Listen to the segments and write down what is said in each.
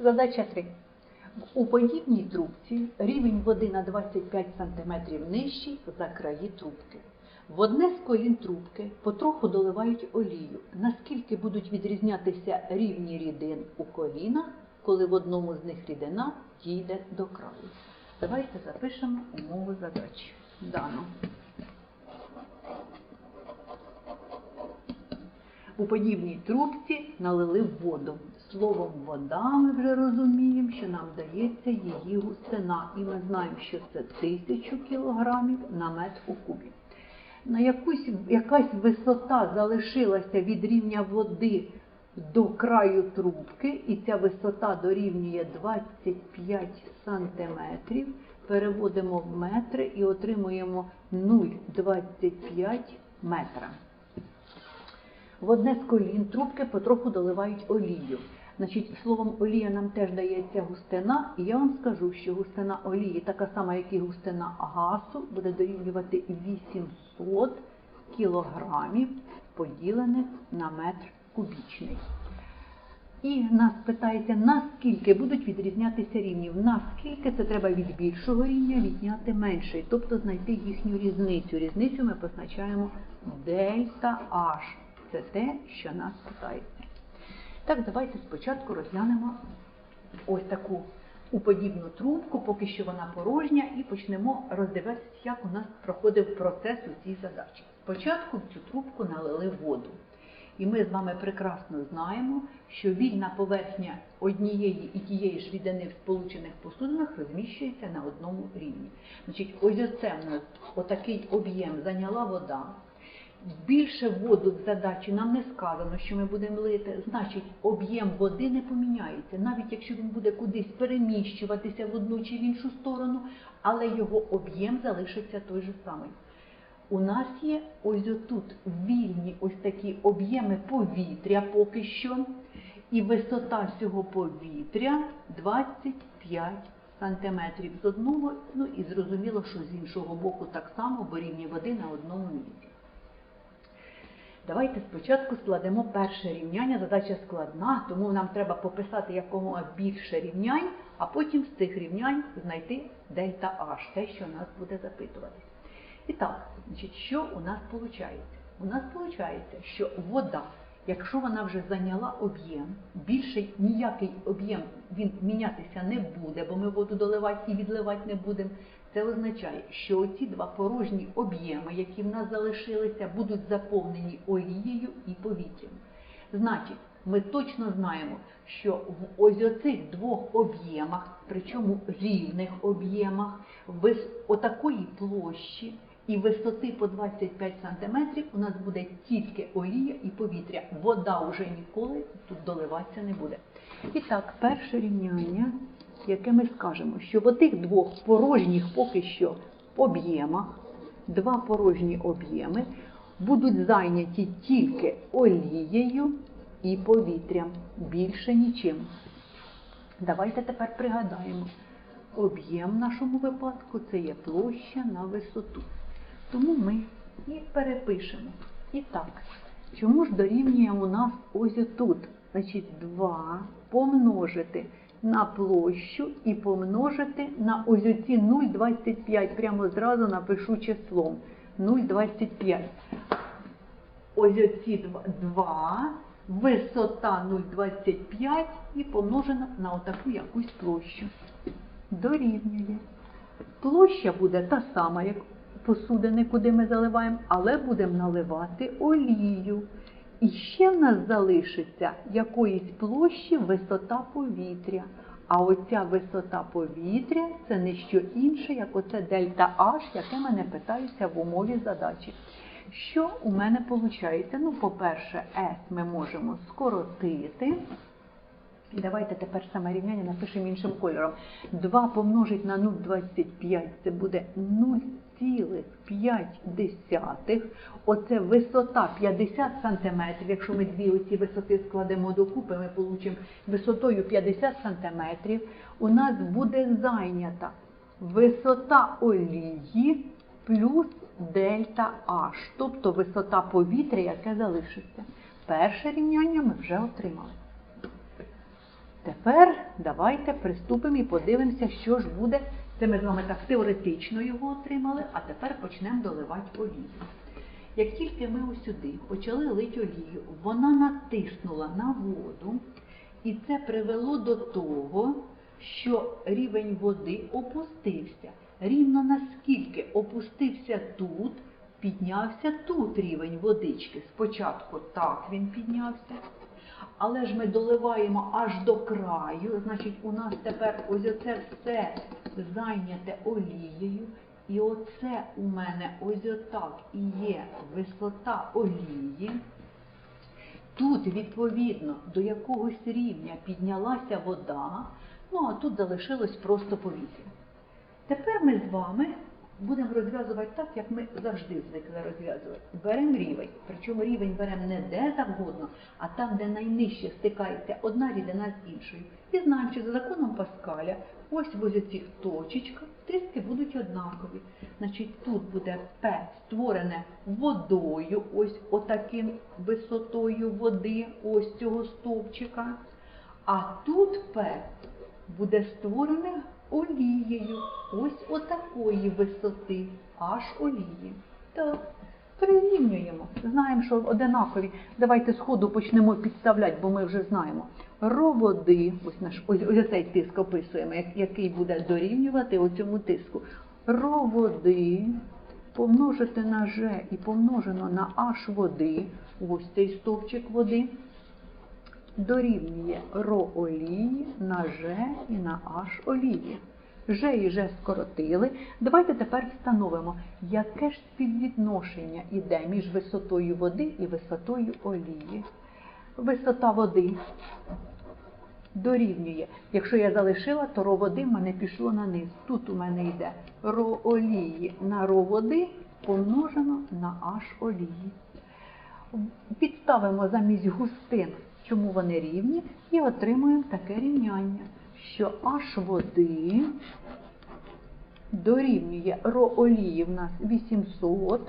Задача 3. У подібній трубці рівень води на 25 см нижчий за краї трубки. В одне з колін трубки потроху доливають олію. Наскільки будуть відрізнятися рівні рідин у колінах, коли в одному з них рідина дійде до краю? Давайте запишемо умови задачі. Дано. У подібній трубці налили воду. Словом, вода ми вже розуміємо, що нам дається її густина. І ми знаємо, що це тисячу кілограмів на метр у кубі. На якусь, якась висота залишилася від рівня води до краю трубки, і ця висота дорівнює 25 сантиметрів. Переводимо в метри і отримуємо 0,25 метра. В одне з колін трубки потроху доливають олію. Значить, словом олія нам теж дається густина, і я вам скажу, що густина олії, така сама, як і густина газу, буде дорівнювати 800 кілограмів, поділених на метр кубічний. І нас питається, наскільки будуть відрізнятися рівні. Наскільки це треба від більшого рівня відняти менший, тобто знайти їхню різницю. Різницю ми позначаємо дельта H. Це те, що нас питається. Так, давайте спочатку розглянемо ось таку уподібну трубку, поки що вона порожня, і почнемо роздивлятися, як у нас проходив процес у цій задачі. Спочатку в цю трубку налили воду. І ми з вами прекрасно знаємо, що вільна поверхня однієї і тієї ж рідини в сполучених посудинах розміщується на одному рівні. Значить, ось оце в нас отакий об'єм зайняла вода. Більше воду в задачі нам не сказано, що ми будемо лити, значить об'єм води не поміняється, навіть якщо він буде кудись переміщуватися в одну чи в іншу сторону, але його об'єм залишиться той же самий. У нас є ось отут вільні ось такі об'єми повітря поки що, і висота цього повітря 25 сантиметрів з одного, ну і зрозуміло, що з іншого боку так само, бо рівні води на одному місці. Давайте спочатку складемо перше рівняння. Задача складна, тому нам треба пописати якомога більше рівнянь, а потім з цих рівнянь знайти дельта H, те, що нас буде запитуватися. І так, значить, що у нас виходить? У нас виходить, що вода, якщо вона вже зайняла об'єм, більше ніякий об'єм він мінятися не буде, бо ми воду доливати і відливати не будемо. Це означає, що оці два порожні об'єми, які в нас залишилися, будуть заповнені олією і повітрям. Значить, ми точно знаємо, що в ось оцих двох об'ємах, причому рівних об'ємах, отакої площі і висоти по 25 см у нас буде тільки олія і повітря. Вода вже ніколи тут доливатися не буде. І так, перше рівняння яке ми скажемо, що в отих двох порожніх поки що об'ємах, два порожні об'єми будуть зайняті тільки олією і повітрям, більше нічим. Давайте тепер пригадаємо, об'єм в нашому випадку це є площа на висоту. Тому ми і перепишемо. І так, чому ж дорівнює у нас ось тут? Значить, 2 помножити на площу і помножити на ось оці 0,25. Прямо зразу напишу числом 0,25. Ось оці 2, висота 0,25 і помножена на отаку якусь площу. Дорівнює. Площа буде та сама, як посудини, куди ми заливаємо, але будемо наливати олію. І ще в нас залишиться якоїсь площі висота повітря. А оця висота повітря це не що інше, як оце дельта H, яке мене питаються в умові задачі. Що у мене виходить? Ну, по-перше, S ми можемо скоротити. І давайте тепер саме рівняння напишемо іншим кольором. 2 помножить на 0,25 це буде 0,5. Оце висота 50 см. Якщо ми дві оці висоти складемо докупи, ми получимо висотою 50 см. У нас буде зайнята висота олії плюс дельта H, тобто висота повітря, яке залишиться. Перше рівняння ми вже отримали. Тепер давайте приступимо і подивимося, що ж буде. Це ми з вами так теоретично його отримали, а тепер почнемо доливати олію. Як тільки ми ось сюди почали лити олію, вона натиснула на воду, і це привело до того, що рівень води опустився. Рівно наскільки опустився тут, піднявся тут рівень водички. Спочатку так він піднявся, але ж ми доливаємо аж до краю, значить, у нас тепер ось оце все зайняте олією. І оце у мене ось отак і є висота олії. Тут, відповідно, до якогось рівня піднялася вода, ну а тут залишилось просто повітря. Тепер ми з вами будемо розв'язувати так, як ми завжди звикли розв'язувати. Беремо рівень, причому рівень беремо не де завгодно, а там, де найнижче стикається одна рідина з іншою. І знаємо, що за законом Паскаля, ось в ось цих точечках тиски будуть однакові. Значить, тут буде П створене водою, ось отаким висотою води, ось цього стовпчика. А тут П буде створене олією, ось отакої висоти, аж олії. Так, прирівнюємо. Знаємо, що одинакові. Давайте сходу почнемо підставляти, бо ми вже знаємо. Ро води, ось наш ось, ось цей тиск описуємо, який буде дорівнювати оцьому тиску. Ро води помножити на Ж і помножено на H води, ось цей стовпчик води, дорівнює ро олії на Ж і на H олії. Ж і Ж скоротили. Давайте тепер встановимо, яке ж співвідношення йде між висотою води і висотою олії. Висота води дорівнює. Якщо я залишила, то ро води в мене пішло на низ. Тут у мене йде ро олії на ро води помножено на H олії. Підставимо замість густин, чому вони рівні, і отримуємо таке рівняння, що H води дорівнює ро олії в нас 800,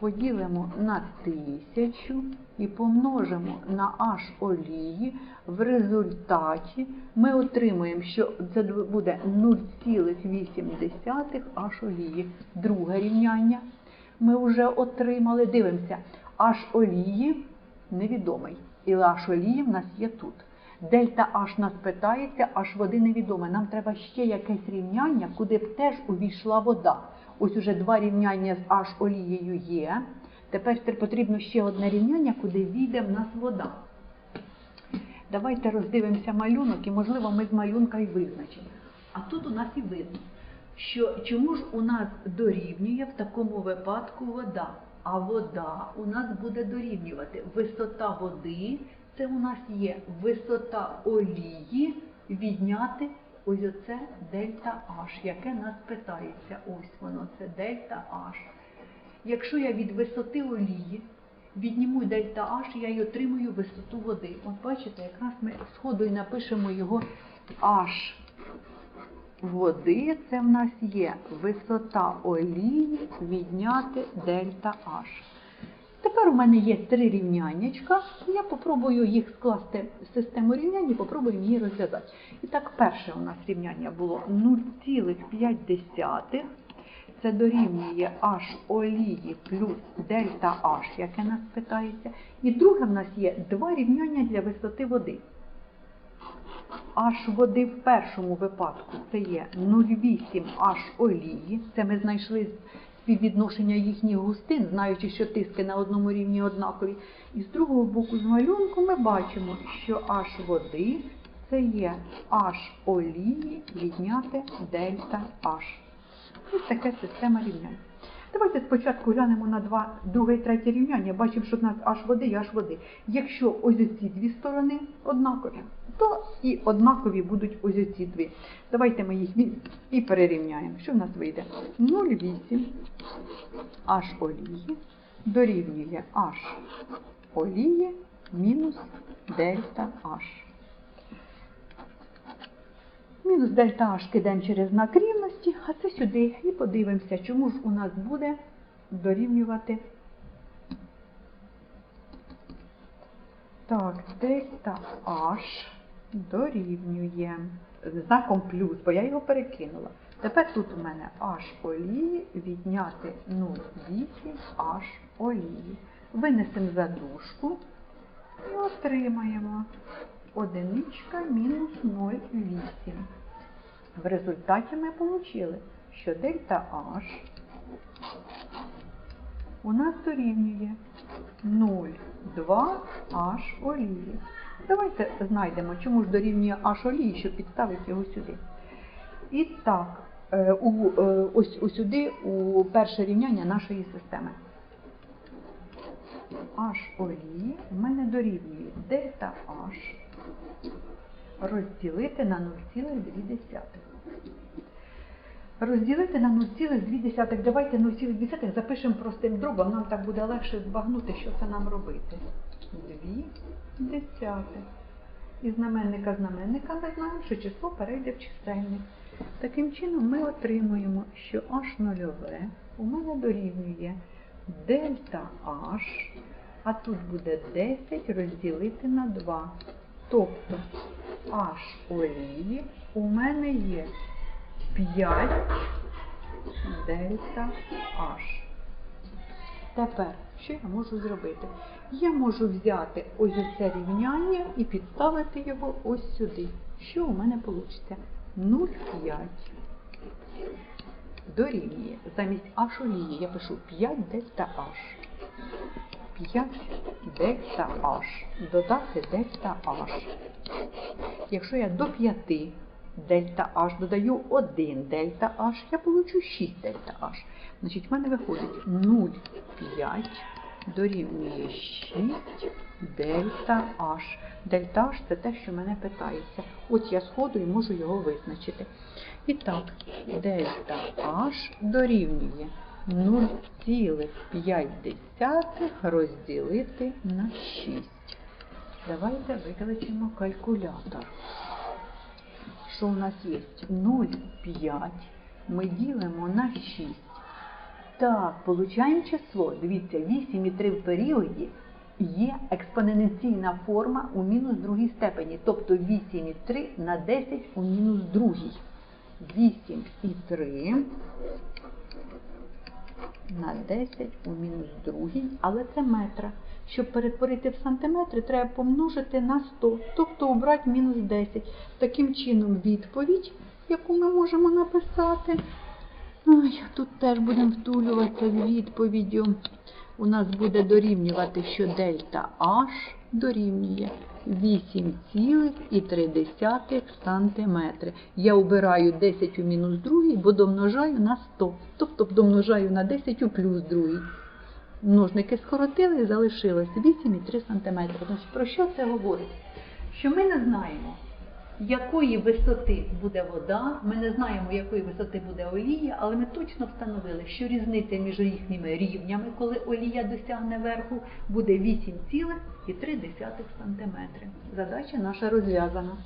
поділимо на 1000 і помножимо на H олії. В результаті ми отримуємо, що це буде 0,8 H олії. Друге рівняння ми вже отримали. Дивимося, H олії невідомий. І H олії в нас є тут. Дельта H нас питається, H води невідоме. Нам треба ще якесь рівняння, куди б теж увійшла вода. Ось уже два рівняння з H олією є. Тепер потрібно ще одне рівняння, куди війде в нас вода. Давайте роздивимося малюнок і, можливо, ми з малюнка й визначимо. А тут у нас і видно, що чому ж у нас дорівнює в такому випадку вода. А вода у нас буде дорівнювати. Висота води це у нас є висота олії відняти ось оце дельта H, яке нас питається. Ось воно, це дельта H. Якщо я від висоти олії відніму дельта H, я й отримую висоту води. От бачите, якраз ми сходу і напишемо його H води, це в нас є висота олії відняти дельта H. Тепер у мене є три рівняннячка, я попробую їх скласти в систему рівнянь і попробую її розв'язати. І так, перше у нас рівняння було 0,5. Це дорівнює H олії плюс дельта H, яке нас питається. І друге в нас є два рівняння для висоти води. H води в першому випадку це є 0,8 H олії. Це ми знайшли співвідношення їхніх густин, знаючи, що тиски на одному рівні однакові. І з другого боку з малюнку ми бачимо, що H води це є H олії відняти дельта H. Ось така система рівнянь. Давайте спочатку глянемо на два, друге і третє рівняння. Бачимо, що в нас аж води і аж води. Якщо ось ці дві сторони однакові, то і однакові будуть ось ці дві. Давайте ми їх і перерівняємо. Що в нас вийде? 0,8 аж олії дорівнює аж олії мінус дельта H. Мінус дельта H кидаємо через знак рівності, а це сюди і подивимося, чому ж у нас буде дорівнювати. Так, дельта H дорівнює знаком плюс, бо я його перекинула. Тепер тут у мене аж олії відняти 0,8 аж олії. Винесемо за дужку і отримаємо одиничка мінус 0,8. В результаті ми отримали, що дельта H у нас дорівнює 0,2 H олії. Давайте знайдемо, чому ж дорівнює H олії, щоб підставити його сюди. І так, е, у, е, ось усюди у перше рівняння нашої системи. H олії в мене дорівнює дельта H розділити на 0,2. Розділити на 0,2. Давайте 0,2 запишемо простим дробом, нам так буде легше збагнути, що це нам робити. 2 десятих. І знаменника знаменника ми знаємо, що число перейде в чисельник. Таким чином ми отримуємо, що h нульове у мене дорівнює дельта h, а тут буде 10 розділити на 2. Тобто h олії у мене є 5 дельта h. Тепер, що я можу зробити? Я можу взяти ось це рівняння і підставити його ось сюди. Що у мене вийде? 0,5 дорівнює. Замість h олії я пишу 5 дельта h. 5 дельта h. Додати дельта h. Якщо я до 5 дельта h додаю 1 дельта h, я получу 6 дельта h. Значить, в мене виходить 0,5 дорівнює 6 дельта h. Дельта h це те, що мене питається. От я сходу і можу його визначити. І так, дельта h дорівнює 0,5 розділити на 6. Давайте викличемо калькулятор. Що у нас є? 0,5 ми ділимо на 6. Так, получаємо число. Дивіться, 8,3 в періоді є експоненційна форма у мінус другій степені, тобто 8,3 на 10 у мінус другій. 8,3 на 10 у мінус другій, але це метра. Щоб перетворити в сантиметри, треба помножити на 100, тобто обрати мінус 10. Таким чином відповідь, яку ми можемо написати, Ой, тут теж будемо втулюватися відповіддю. У нас буде дорівнювати, що дельта H дорівнює 8,3 см. Я обираю 10 у мінус 2, бо домножаю на 100. Тобто домножаю на 10 у плюс 2. Множники скоротили і залишилось 8,3 см. Про що це говорить? Що ми не знаємо, якої висоти буде вода, ми не знаємо, якої висоти буде олія, але ми точно встановили, що різниця між їхніми рівнями, коли олія досягне верху, буде 8,3 см. Задача наша розв'язана.